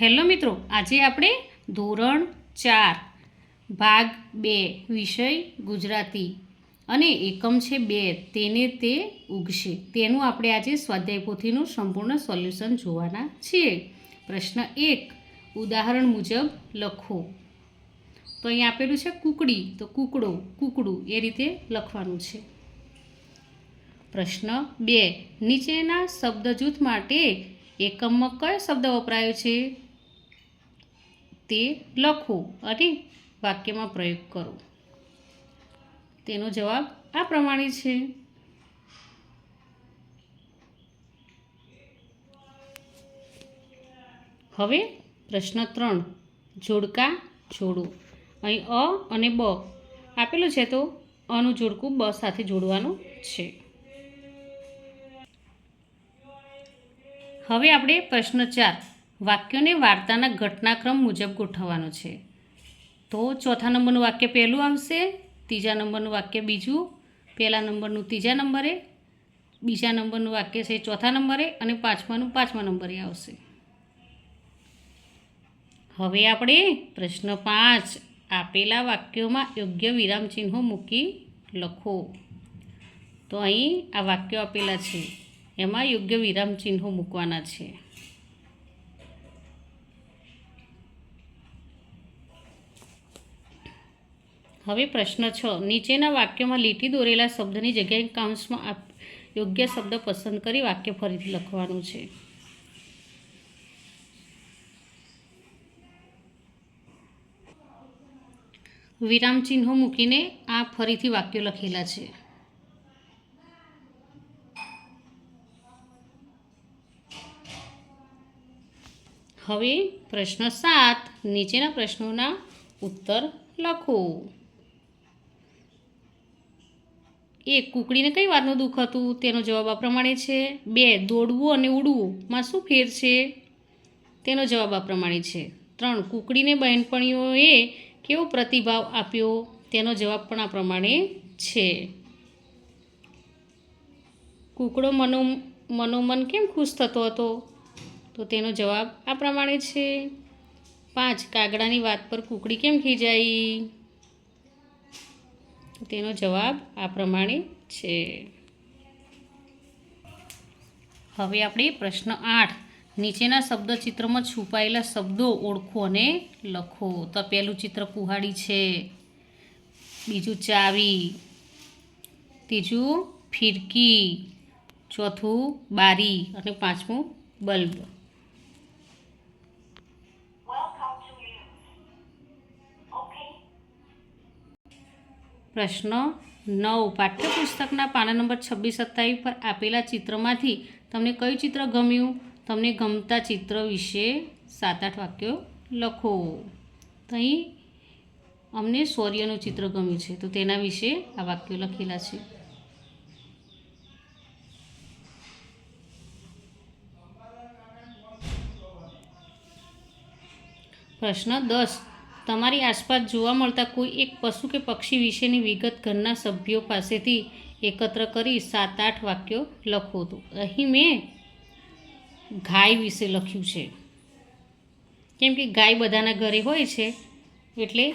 Hello મિત્રો, આજે આપણે ધોરણ ચાર, ભાગ બે, વિષય ગુજરાતી અને એકમ છે બે, તેને તે ઉગશે. તેનું આપણે આજે સ્વાધ્યાય પોથીનું સંપૂર્ણ સોલ્યુશન જોવાના છીએ. પ્રશ્ન એક, ઉદાહરણ મુજબ લખો. તો અહીં આપેલું છે કુકડી, તો કુકડો, કુકડું, એ રીતે લખવાનું છે. પ્રશ્ન બે, નીચેના શબ્દ જૂથ માટે એકમમાં કયો શબ્દ વપરાયો છે? તે લખો અને વાક્યમાં પ્રયોગ કરો તેનો જવાબ આ પ્રમાણે છે. હવે પ્રશ્ન ત્રણ. જોડકા જોડો. અહીં અ અને બ આપેલું છે તો અનું જોડકું બ સાથે જોડવાનું છે. હવે આપણે પ્રશ્ન ચાર. વાક્યોને વાર્તાના ઘટનાક્રમ મુજબ ગોઠવવાનો છે. તો ચોથા નંબરનું વાક્ય પહેલું આવશે, ત્રીજા નંબરનું વાક્ય બીજું, પહેલા નંબરનું ત્રીજા નંબરે, બીજા નંબરનું વાક્ય છે ચોથા નંબરે અને પાંચમાનું પાંચમા નંબરે આવશે. હવે આપણે પ્રશ્ન પાંચ. આપેલા વાક્યોમાં યોગ્ય વિરામચિહ્નો મૂકી લખો. તો અહીં આ વાક્યો આપેલા છે. એમાં યોગ્ય વિરામ ચિહ્નો મૂકવાના છે. હવે પ્રશ્ન છ. નીચેના વાક્યોમાં લીટી દોરેલા શબ્દની જગ્યાએ કાઉન્સમાં યોગ્ય શબ્દ પસંદ કરી વાક્ય ફરીથી લખવાનું છે. વિરામ ચિહ્નો મૂકીને આ ફરીથી વાક્યો લખેલા છે. હવે પ્રશ્ન સાત, નીચેના પ્રશ્નોના ઉત્તર લખો. એક, કુકડીને કઈ વાતનું દુઃખ હતું? તેનો જવાબ આ પ્રમાણે છે. બે, દોડવું અને ઉડવુંમાં શું ફેર છે? તેનો જવાબ આ પ્રમાણે છે. ત્રણ, કુકડીને બહેનપણીઓએ કેવો પ્રતિભાવ આપ્યો? તેનો જવાબ પણ આ પ્રમાણે છે. કુકડો મનો, મનોમન કેમ ખુશ થતો હતો? તો તેનો જવાબ આ પ્રમાણે છે. પાંચ, કાગડાની વાત પર કુકડી કેમ ખીજાઈ? તેનો જવાબ આ પ્રમાણે છે. હવે આપણે પ્રશ્ન આઠ, નીચેના શબ્દ ચિત્રમાં છુપાયેલા શબ્દો ઓળખો અને લખો. તો પહેલું ચિત્ર કુહાડી છે. બીજું ચાવી. ત્રીજું ફિરકી. ચોથું બારી. અને પાંચમું બલ્બ. પ્રશ્ન નવ. પાઠ્યપુસ્તકના પાના નંબર છવ્વીસ સત્તાવીસ પર આપેલા ચિત્રમાંથી તમને કયું ચિત્ર ગમ્યું? તમને ગમતા ચિત્ર વિશે સાત આઠ વાક્યો લખો. તો અહીં અમને સૌર્યનું ચિત્ર ગમ્યું છે. તો તેના વિશે આ વાક્યો લખેલા છે. પ્રશ્ન દસ. તમારી આસપાસ જોવા મળતા કોઈ એક પશુ કે પક્ષી વિશેની વિગત ઘરના સભ્યો પાસેથી એકત્ર કરી સાત આઠ વાક્યો લખો તો. અહીં મેં ગાય વિશે લખ્યું છે. કેમ કે ગાય બધાના ઘરે હોય છે, એટલે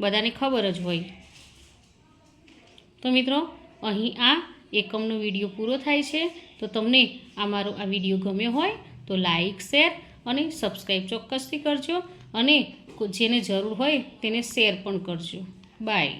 બધાને ખબર જ હોય. તો મિત્રો, અહીં આ એકમનો વીડિયો પૂરો થાય છે. તો તમને આ મારો આ વીડિયો ગમ્યો હોય તો લાઈક, શેર અને સબસ્ક્રાઈબ ચોક્કસથી કરજો. અને જેને જરૂર હોય તેને શેર પણ કરજો. બાય.